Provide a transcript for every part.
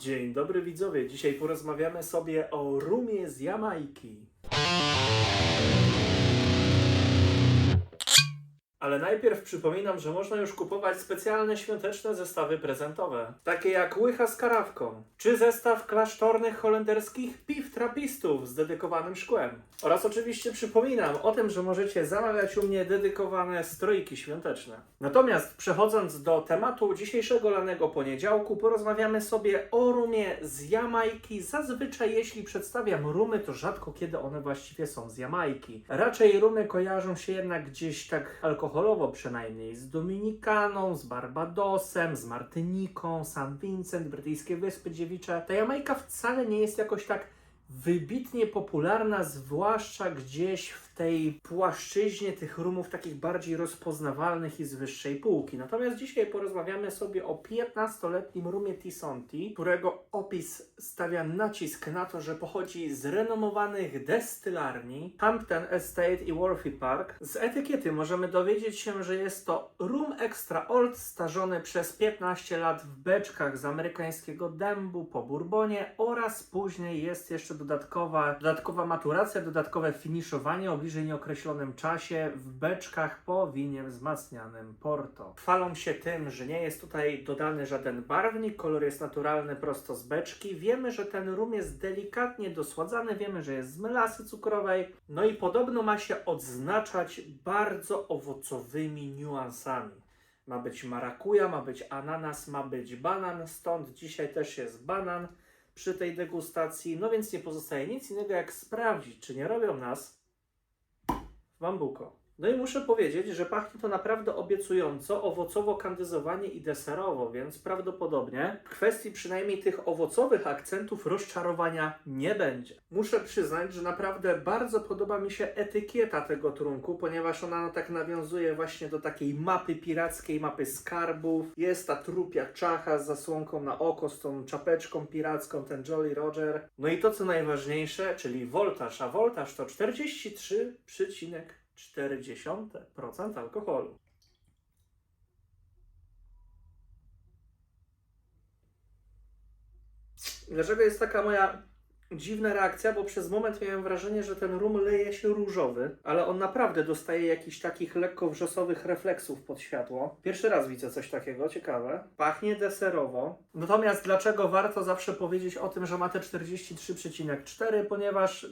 Dzień dobry widzowie, dzisiaj porozmawiamy sobie o rumie z Jamajki. Ale najpierw przypominam, że można już kupować specjalne świąteczne zestawy prezentowe, takie jak łycha z karawką, czy zestaw klasztornych holenderskich piw trapistów z dedykowanym szkłem. Oraz oczywiście przypominam o tym, że możecie zamawiać u mnie dedykowane strojki świąteczne. Natomiast przechodząc do tematu dzisiejszego lanego poniedziałku, porozmawiamy sobie o rumie z Jamajki. Zazwyczaj jeśli przedstawiam rumy, to rzadko kiedy one właściwie są z Jamajki. Raczej rumy kojarzą się jednak gdzieś tak alkoholowo przynajmniej z Dominikaną, z Barbadosem, z Martyniką, St. Vincent, Brytyjskie Wyspy Dziewicze. Ta Jamajka wcale nie jest jakoś tak wybitnie popularna, zwłaszcza gdzieś w tej płaszczyźnie tych rumów takich bardziej rozpoznawalnych i z wyższej półki. Natomiast dzisiaj porozmawiamy sobie o 15-letnim rumie Tisonti, którego opis stawia nacisk na to, że pochodzi z renomowanych destylarni Hampton Estate i Worthy Park. Z etykiety możemy dowiedzieć się, że jest to rum extra old starzony przez 15 lat w beczkach z amerykańskiego dębu po bourbonie oraz później jest jeszcze dodatkowa, dodatkowa maturacja, dodatkowe finiszowanie o bliżej nieokreślonym czasie w beczkach po winie wzmacnianym Porto. Chwalą się tym, że nie jest tutaj dodany żaden barwnik, kolor jest naturalny prosto z beczki. Wiemy, że ten rum jest delikatnie dosładzany, wiemy, że jest z melasy cukrowej, no i podobno ma się odznaczać bardzo owocowymi niuansami. Ma być marakuja, ma być ananas, ma być banan, stąd dzisiaj też jest banan przy tej degustacji. No więc nie pozostaje nic innego jak sprawdzić, czy nie robią nas w bambuko. No i muszę powiedzieć, że pachnie to naprawdę obiecująco, owocowo, kandyzowanie i deserowo, więc prawdopodobnie w kwestii przynajmniej tych owocowych akcentów rozczarowania nie będzie. Muszę przyznać, że naprawdę bardzo podoba mi się etykieta tego trunku, ponieważ ona no, tak nawiązuje właśnie do takiej mapy pirackiej, mapy skarbów. Jest ta trupia czacha z zasłonką na oko, z tą czapeczką piracką, ten Jolly Roger. No i to co najważniejsze, czyli voltaż, a voltaż to 43,4% alkoholu. Dlaczego jest taka moja dziwna reakcja? Bo przez moment miałem wrażenie, że ten rum leje się różowy, ale on naprawdę dostaje jakichś takich lekko wrzosowych refleksów pod światło. Pierwszy raz widzę coś takiego, ciekawe. Pachnie deserowo. Natomiast dlaczego warto zawsze powiedzieć o tym, że ma te 43,4? Ponieważ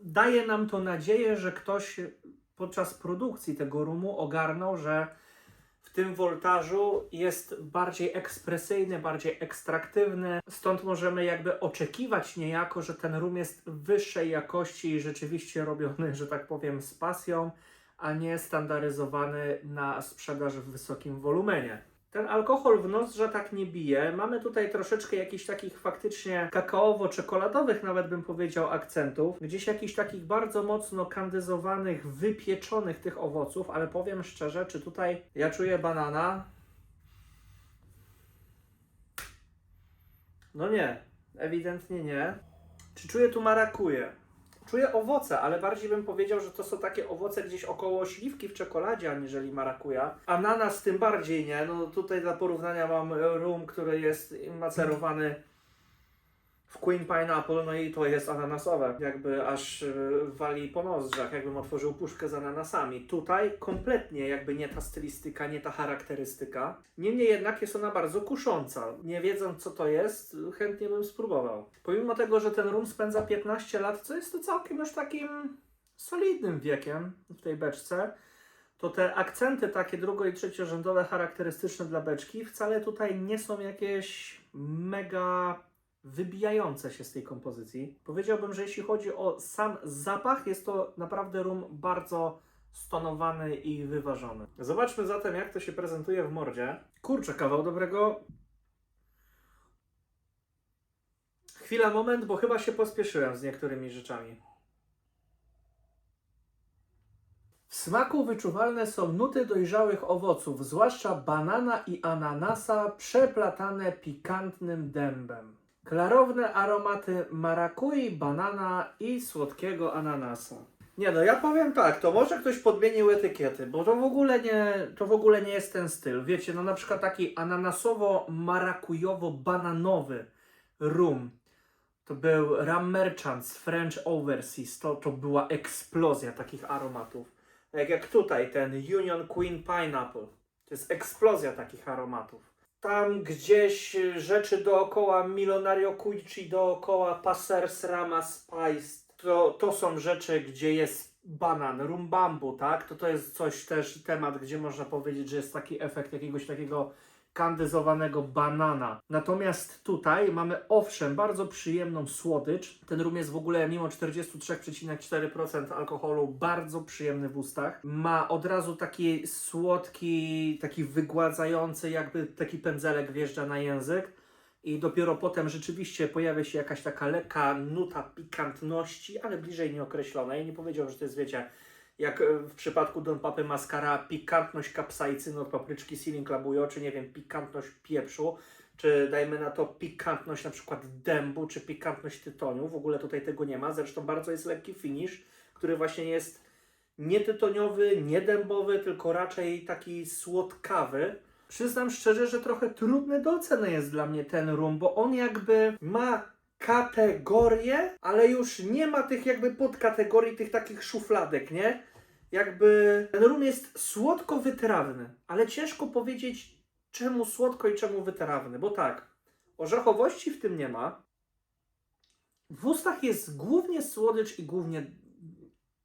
daje nam to nadzieję, że ktoś podczas produkcji tego rumu ogarnął, że w tym woltażu jest bardziej ekspresyjny, bardziej ekstraktywny. Stąd możemy jakby oczekiwać niejako, że ten rum jest wyższej jakości i rzeczywiście robiony, że tak powiem, z pasją, a nie standaryzowany na sprzedaż w wysokim wolumenie. Ten alkohol w nozdrza tak nie bije. Mamy tutaj troszeczkę jakichś takich faktycznie kakaowo-czekoladowych, nawet bym powiedział, akcentów. Gdzieś jakichś takich bardzo mocno kandyzowanych, wypieczonych tych owoców, ale powiem szczerze, czy tutaj ja czuję banana? No nie, ewidentnie nie. Czy czuję tu marakuję? Czuję owoce, ale bardziej bym powiedział, że to są takie owoce gdzieś około śliwki w czekoladzie, aniżeli marakuja. Ananas tym bardziej nie. No tutaj dla porównania mam rum, który jest macerowany w Queen Pineapple, no i to jest ananasowe. Jakby aż y, wali po nozdrzach, jakbym otworzył puszkę z ananasami. Tutaj kompletnie jakby nie ta stylistyka, nie ta charakterystyka. Niemniej jednak jest ona bardzo kusząca. Nie wiedząc co to jest, chętnie bym spróbował. Pomimo tego, że ten rum spędza 15 lat, co jest to całkiem już takim solidnym wiekiem w tej beczce, to te akcenty takie drugo- i trzeciorzędowe charakterystyczne dla beczki wcale tutaj nie są jakieś mega wybijające się z tej kompozycji. Powiedziałbym, że jeśli chodzi o sam zapach, jest to naprawdę rum bardzo stonowany i wyważony. Zobaczmy zatem, jak to się prezentuje w mordzie. Kurczę, kawał dobrego. Chwila, moment, bo chyba się pospieszyłem z niektórymi rzeczami. W smaku wyczuwalne są nuty dojrzałych owoców, zwłaszcza banana i ananasa, przeplatane pikantnym dębem. Klarowne aromaty marakui, banana i słodkiego ananasa. Nie no, ja powiem tak, to może ktoś podmienił etykiety, bo to w ogóle nie, to w ogóle nie jest ten styl. Wiecie, no na przykład taki ananasowo-marakujowo-bananowy rum. To był Rum Merchants, French Overseas. To, to była eksplozja takich aromatów. Tak jak tutaj ten Union Queen Pineapple. To jest eksplozja takich aromatów. Tam gdzieś y, rzeczy dookoła Milonario Cuici, dookoła Passers Rama Spice. To, to są rzeczy, gdzie jest banan, rumbambu, tak? To to jest coś też, temat, gdzie można powiedzieć, że jest taki efekt jakiegoś takiego kandyzowanego banana. Natomiast tutaj mamy owszem bardzo przyjemną słodycz. Ten rum jest w ogóle mimo 43,4% alkoholu bardzo przyjemny w ustach. Ma od razu taki słodki, taki wygładzający, jakby taki pędzelek wjeżdża na język. I dopiero potem rzeczywiście pojawia się jakaś taka lekka nuta pikantności, ale bliżej nieokreślonej. Nie powiedziałbym, że to jest, wiecie, jak e, w przypadku Don Papy Mascara, pikantność kapsaicyny od papryczki Ceiling Labujo, czy nie wiem, pikantność pieprzu, czy dajmy na to pikantność na przykład dębu, czy pikantność tytoniu. W ogóle tutaj tego nie ma. Zresztą bardzo jest lekki finish, który właśnie jest nie tytoniowy, nie dębowy, tylko raczej taki słodkawy. Przyznam szczerze, że trochę trudny do oceny jest dla mnie ten rum, bo on jakby ma kategorie, ale już nie ma tych jakby podkategorii, tych takich szufladek, nie? Jakby ten rum jest słodko-wytrawny, ale ciężko powiedzieć czemu słodko i czemu wytrawny, bo tak, orzechowości w tym nie ma. W ustach jest głównie słodycz i głównie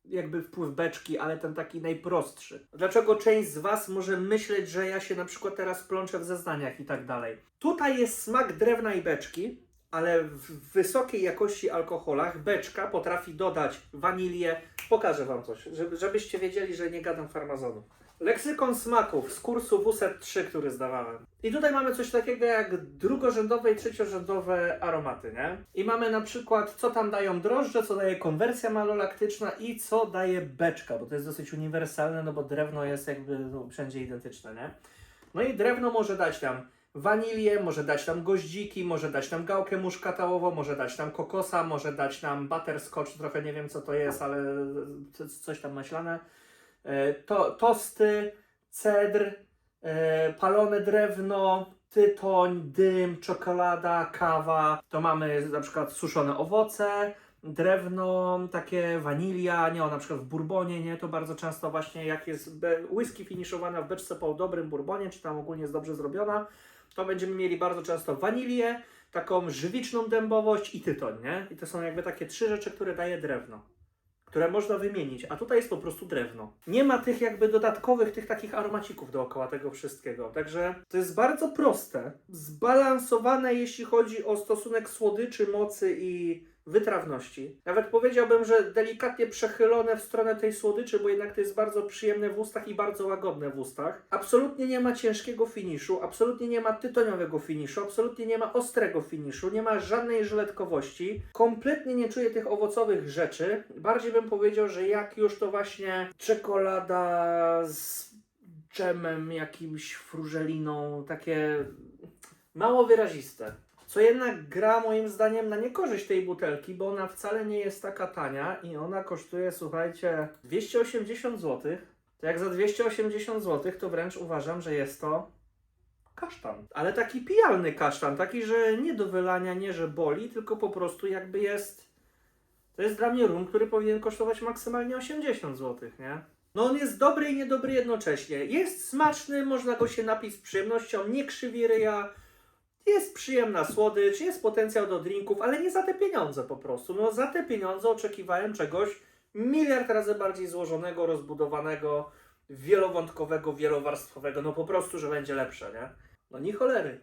jakby wpływ beczki, ale ten taki najprostszy. Dlaczego część z Was może myśleć, że ja się na przykład teraz plączę w zeznaniach i tak dalej? Tutaj jest smak drewna i beczki, ale w wysokiej jakości alkoholach beczka potrafi dodać wanilię. Pokażę Wam coś, żeby, żebyście wiedzieli, że nie gadam farmazonu. Leksykon smaków z kursu WSET 3, który zdawałem. I tutaj mamy coś takiego jak drugorzędowe i trzeciorzędowe aromaty, nie? I mamy na przykład, co tam dają drożdże, co daje konwersja malolaktyczna i co daje beczka, bo to jest dosyć uniwersalne, no bo drewno jest jakby no, wszędzie identyczne, nie? No i drewno może dać tam wanilię, może dać tam goździki, może dać tam gałkę muszkatałową, może dać tam kokosa, może dać tam butterscotch, trochę nie wiem co to jest, ale co- coś tam maślane. E, To, tosty, cedr, e, palone drewno, tytoń, dym, czekolada, kawa. To mamy na przykład suszone owoce, drewno, takie wanilia, nie o na przykład w bourbonie, nie, to bardzo często właśnie jak jest whisky finiszowana w beczce po dobrym bourbonie, czy tam ogólnie jest dobrze zrobiona, to będziemy mieli bardzo często wanilię, taką żywiczną dębowość i tytoń, nie? I to są jakby takie trzy rzeczy, które daje drewno które można wymienić, a tutaj jest po prostu drewno. Nie ma tych jakby dodatkowych, tych takich aromacików dookoła tego wszystkiego. Także to jest bardzo proste, zbalansowane jeśli chodzi o stosunek słodyczy, mocy i wytrawności. Nawet powiedziałbym, że delikatnie przechylone w stronę tej słodyczy, bo jednak to jest bardzo przyjemne w ustach i bardzo łagodne w ustach. Absolutnie nie ma ciężkiego finiszu, absolutnie nie ma tytoniowego finiszu, absolutnie nie ma ostrego finiszu, nie ma żadnej żyletkowości. Kompletnie nie czuję tych owocowych rzeczy. Bardziej bym powiedział, że jak już to właśnie czekolada z dżemem, jakimś frużeliną, takie mało wyraziste. Co jednak gra moim zdaniem na niekorzyść tej butelki, bo ona wcale nie jest taka tania i ona kosztuje, słuchajcie, 280 zł. To jak za 280 zł, to wręcz uważam, że jest to kasztan. Ale taki pijalny kasztan, taki, że nie do wylania, nie że boli, tylko po prostu jakby jest. To jest dla mnie rum, który powinien kosztować maksymalnie 80 zł, nie? No on jest dobry i niedobry jednocześnie. Jest smaczny, można go się napić z przyjemnością, nie krzywi ryja. Jest przyjemna słodycz, jest potencjał do drinków, ale nie za te pieniądze po prostu. No za te pieniądze oczekiwałem czegoś miliard razy bardziej złożonego, rozbudowanego, wielowątkowego, wielowarstwowego. No po prostu, że będzie lepsze, nie? No nie cholery.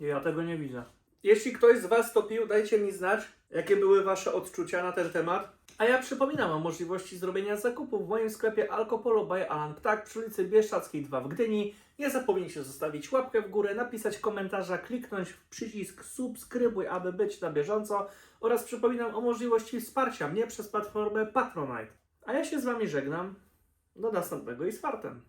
Ja tego nie widzę. Jeśli ktoś z Was to pił, dajcie mi znać, jakie były Wasze odczucia na ten temat. A ja przypominam o możliwości zrobienia zakupu w moim sklepie Alcopolo by Alan Ptak przy ulicy Bieszczackiej 2 w Gdyni. Nie zapomnijcie zostawić łapkę w górę, napisać komentarza, kliknąć w przycisk subskrybuj, aby być na bieżąco oraz przypominam o możliwości wsparcia mnie przez platformę Patronite. A ja się z Wami żegnam. Do następnego i z fartem.